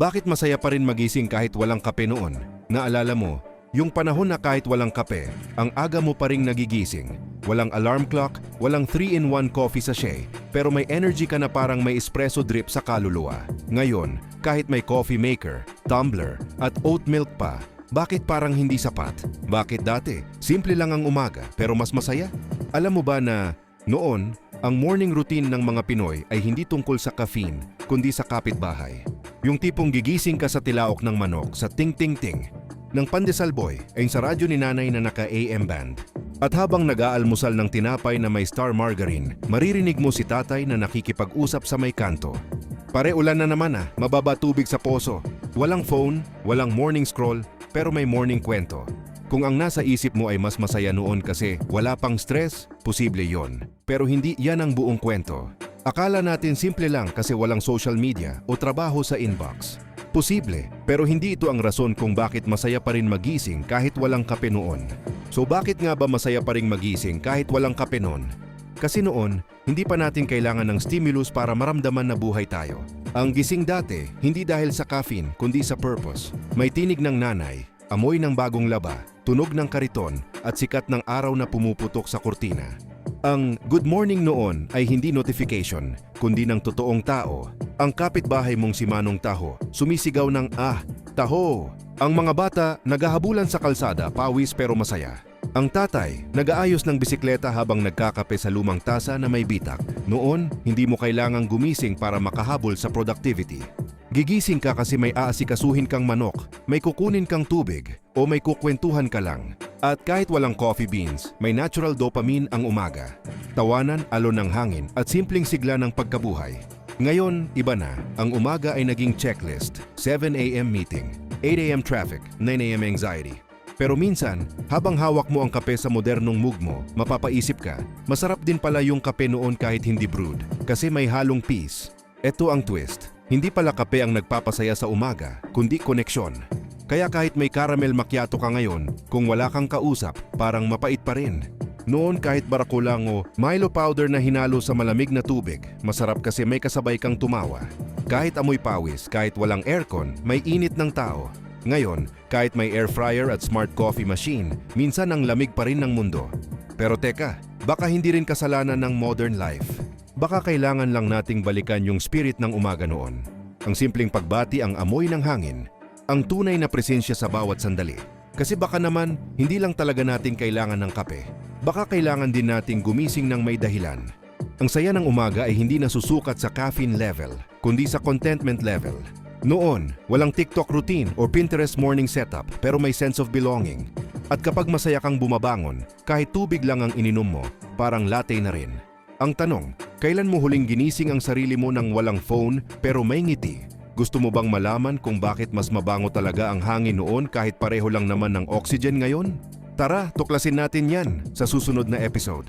Bakit masaya pa rin magising kahit walang kape noon? Naalala mo, yung panahon na kahit walang kape, ang aga mo pa rin nagigising. Walang alarm clock, walang 3-in-1 coffee sachet, pero may energy ka na parang may espresso drip sa kaluluwa. Ngayon, kahit may coffee maker, tumbler, at oat milk pa, bakit parang hindi sapat? Bakit dati? Simple lang ang umaga pero mas masaya? Alam mo ba na noon, ang morning routine ng mga Pinoy ay hindi tungkol sa caffeine, kundi sa kapitbahay. Yung tipong gigising ka sa tilaok ng manok sa ting-ting-ting ng pandesal boy ay sa radyo ni nanay na naka-AM band. At habang nag-aalmusal ng tinapay na may star margarine, maririnig mo si tatay na nakikipag-usap sa may kanto. Pare ulan na naman ah, mababa tubig sa poso. Walang phone, walang morning scroll, pero may morning kwento. Kung ang nasa isip mo ay mas masaya noon kasi wala pang stress, posible yon. Pero hindi yan ang buong kwento. Akala natin simple lang kasi walang social media o trabaho sa inbox. Posible, pero hindi ito ang rason kung bakit masaya pa rin magising kahit walang kape noon. So bakit nga ba masaya pa rin magising kahit walang kape noon? Kasi noon, hindi pa natin kailangan ng stimulus para maramdaman na buhay tayo. Ang gising dati, hindi dahil sa caffeine, kundi sa purpose. May tinig ng nanay, amoy ng bagong laba, tunog ng kariton, at sikat ng araw na pumuputok sa kurtina. Ang good morning noon ay hindi notification, kundi ng totoong tao. Ang kapitbahay mong si Manong Taho, sumisigaw ng ah, Taho! Ang mga bata, naghahabulan sa kalsada, pawis pero masaya. Ang tatay, nag-aayos ng bisikleta habang nagkakape sa lumang tasa na may bitak. Noon, hindi mo kailangang gumising para makahabol sa productivity. Gigising ka kasi may aasikasuhin kang manok, may kukunin kang tubig, o may kukwentuhan ka lang. At kahit walang coffee beans, may natural dopamine ang umaga. Tawanan, alon ng hangin, at simpleng sigla ng pagkabuhay. Ngayon, iba na. Ang umaga ay naging checklist. 7 a.m. meeting, 8 a.m. traffic, 9 a.m. anxiety. Pero minsan, habang hawak mo ang kape sa modernong mug mo, mapapaisip ka, masarap din pala yung kape noon kahit hindi brewed, kasi may halong peace. Ito ang twist. Hindi pala kape ang nagpapasaya sa umaga, kundi koneksyon. Kaya kahit may caramel macchiato ka ngayon, kung wala kang kausap, parang mapait pa rin. Noon kahit barako lang o Milo powder na hinalo sa malamig na tubig, masarap kasi may kasabay kang tumawa. Kahit amoy pawis, kahit walang aircon, may init ng tao. Ngayon, kahit may air fryer at smart coffee machine, minsan ang lamig pa rin ng mundo. Pero teka, baka hindi rin kasalanan ng modern life. Baka kailangan lang nating balikan yung spirit ng umaga noon. Ang simpleng pagbati ang amoy ng hangin, ang tunay na presensya sa bawat sandali. Kasi baka naman, hindi lang talaga natin kailangan ng kape. Baka kailangan din nating gumising ng may dahilan. Ang saya ng umaga ay hindi nasusukat sa caffeine level, kundi sa contentment level. Noon, walang TikTok routine or Pinterest morning setup pero may sense of belonging. At kapag masaya kang bumabangon, kahit tubig lang ang ininom mo, parang latte na rin. Ang tanong, kailan mo huling ginising ang sarili mo ng walang phone pero may ngiti? Gusto mo bang malaman kung bakit mas mabango talaga ang hangin noon kahit pareho lang naman ng oxygen ngayon? Tara, tuklasin natin yan sa susunod na episode.